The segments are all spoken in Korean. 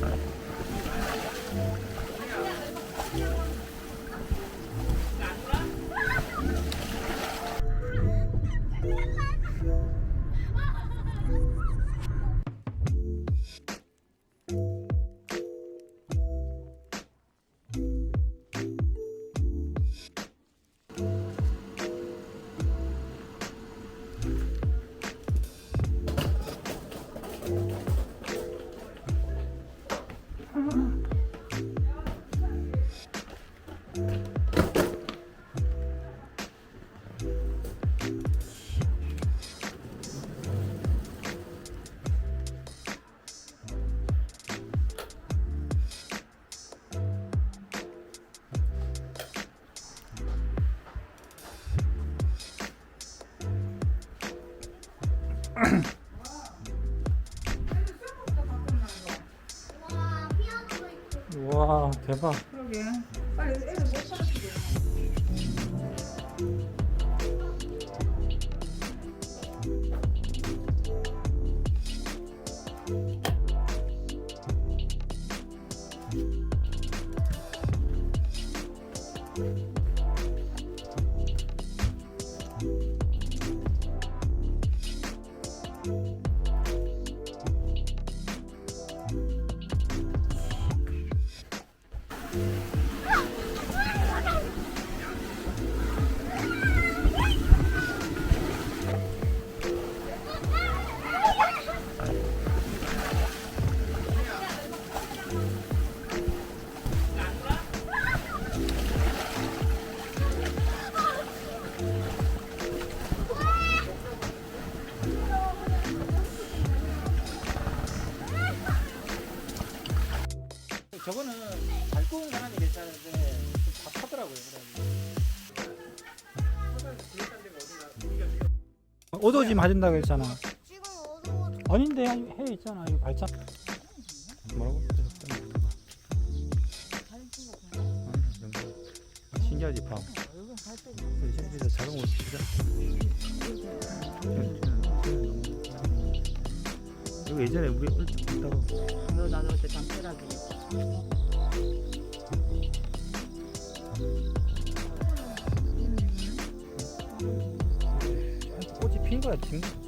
Bye. 와 대박. 그러게. 빨리 애들 저거는 잘 구운 사람이 괜찮은데 좀 답하더라고요. 오도지 맞은다고 했잖아. 지금 어두워. 아닌데 해 있잖아. 이거 발작. 뭐라고? 신기하지 봐. 진짜 작은 옷 진짜. 이거 예전에 우리 있다고. 너 나도 그때 담벼락이. 꽃이 핀 거야 지금.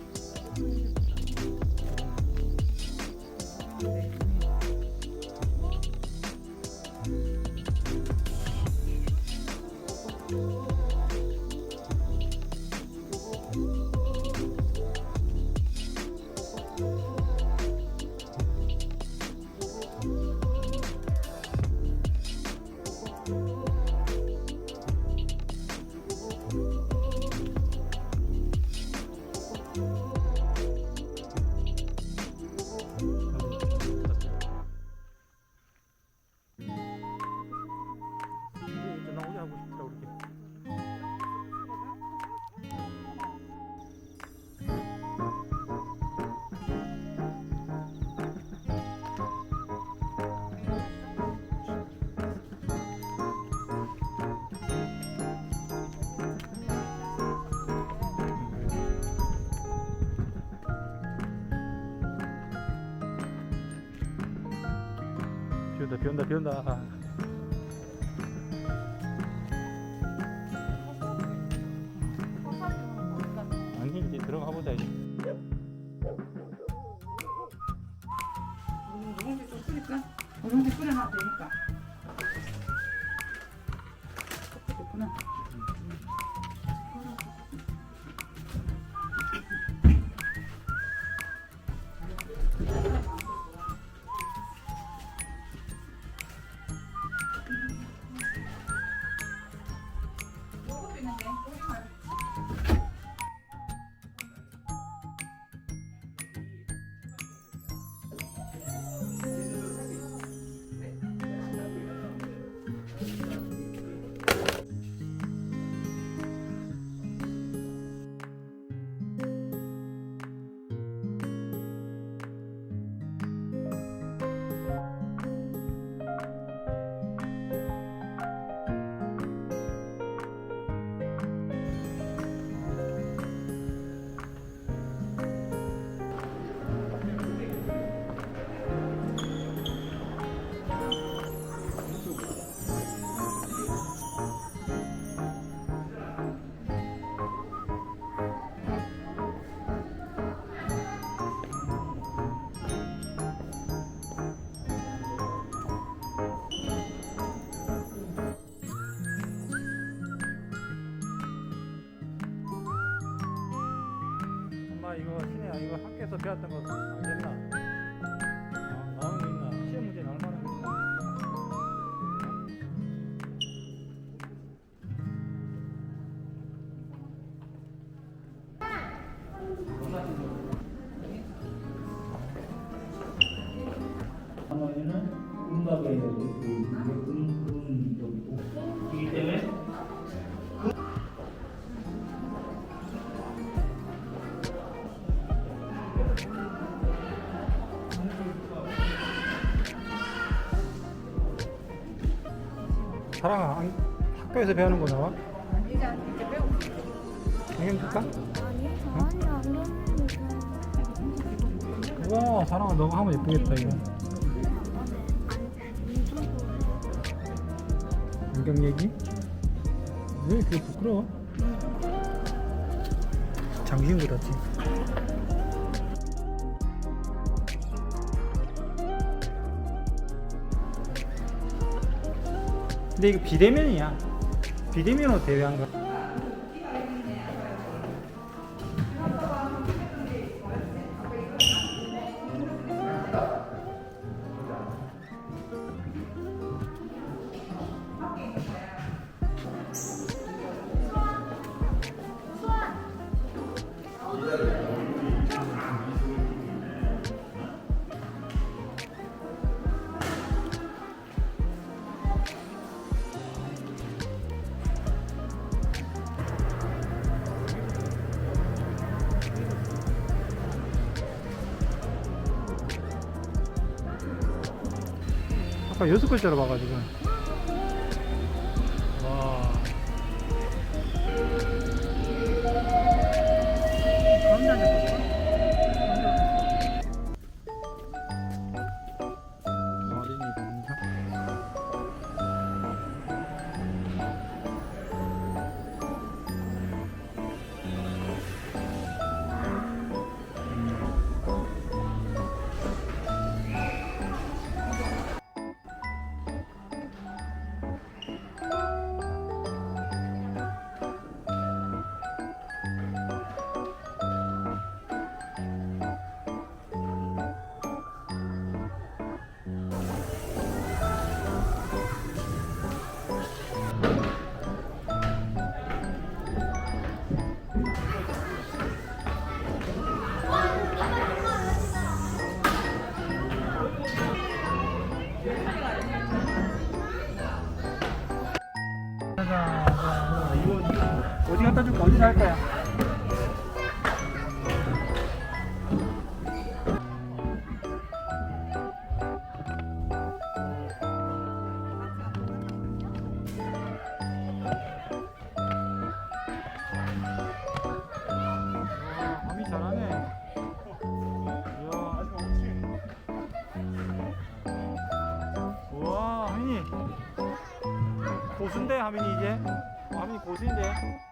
비 온다 비 온다 비 온다 아니 이제 들어가 보자 이제 누룽지 좀 끓일까? 누룽지 끓여놔도 되니까. 됐구나. 이거 신혜야. 이거 학교에서 배웠던 거 옛날 사랑아 안- 학교에서 배우는 거 나와? 이제 이제 배우고 있어. 안경 줄까? 아니, 아니, 안 되는데. 우와 사랑아 너가 하면 예쁘겠다 이거 안경 얘기? 왜 그게 부끄러워? 장신 그렇지 근데 이거 비대면이야. 비대면으로 대회한 거 아까 여섯 글자로 봐가지고. 와. 어린이 밤이 잘하네. 이야. 고수인데, 하민이 이제? 하민이 고수인데?